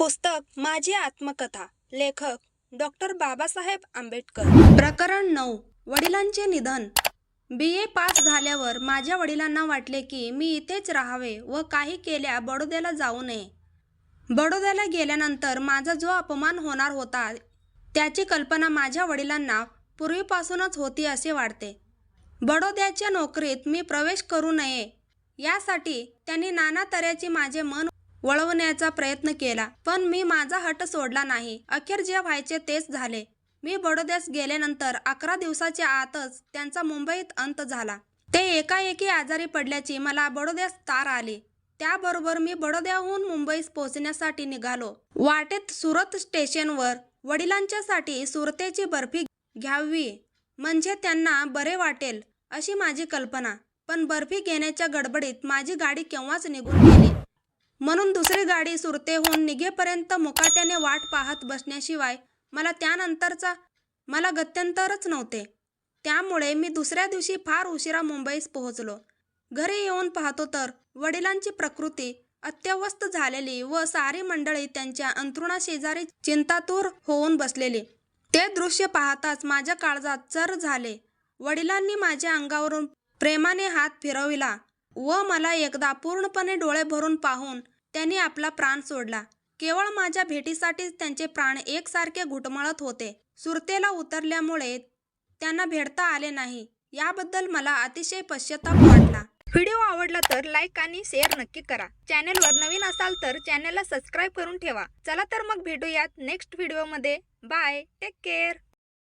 पुस्तक माझी आत्मकथा लेखक डॉक्टर बाबासाहेब आंबेडकर. प्रकरण नऊ वडिलांचे निधन. बी. ए. पास झाल्यावर माझ्या वडिलांना वाटले की मी इथेच राहावे व काही केल्या बडोद्याला जाऊ नये. बडोद्याला गेल्यानंतर माझा जो अपमान होणार होता त्याची कल्पना माझ्या वडिलांना पूर्वीपासूनच होती असे वाटते. बडोद्याच्या नोकरीत मी प्रवेश करू नये यासाठी त्यांनी नाना तऱ्हेचे माझे मन वळवण्याचा प्रयत्न केला. पण मी माझा हट सोडला नाही. अखेर जे व्हायचे तेच झाले. मी बडोद्यास गेल्यानंतर अकरा दिवसाच्या आतच त्यांचा मुंबईत अंत झाला. ते एकाएकी आजारी पडल्याची मला बडोद्यास तार आली. त्याबरोबर मी बडोद्याहून मुंबईस पोहोचण्यासाठी निघालो. वाटेत सुरत स्टेशनवर वडिलांच्यासाठी सुरतेची बर्फी घ्यावी म्हणजे त्यांना बरे वाटेल अशी माझी कल्पना. पण बर्फी घेण्याच्या गडबडीत माझी गाडी केव्हाच निघून गेली? म्हणून दुसरी गाडी सुरतेहून निघेपर्यंत मुकाट्याने वाट पाहत बसण्याशिवाय मला त्यानंतरचा मला गत्यंतरच नव्हते. त्यामुळे मी दुसऱ्या दिवशी फार उशिरा मुंबईस पोहोचलो. घरी येऊन पाहतो तर वडिलांची प्रकृती अत्यवस्थ झालेली व सारी मंडळी त्यांच्या अंथरुणाशेजारी चिंतातूर होऊन बसलेली. ते दृश्य पाहताच माझ्या काळजात चर झाले. वडिलांनी माझ्या अंगावरून प्रेमाने हात फिरविला व मला एकदा पूर्णपणे डोळे भरून पाहून त्यांनी आपला प्राण सोडला. केवळ माझ्या भेटीसाठीच त्यांचे प्राण एकसारखे घुटमळत होते. सुरतेला उतरल्यामुळे त्यांना भेटता आले नाही. याबद्दल मला अतिशय पश्चाताप वाटला. व्हिडिओ आवडला तर लाईक आणि शेअर नक्की करा. चॅनेलवर नवीन असाल तर चॅनेलला सबस्क्राईब करून ठेवा. चला तर मग भेटूयात नेक्स्ट व्हिडिओमध्ये. बाय. Take care.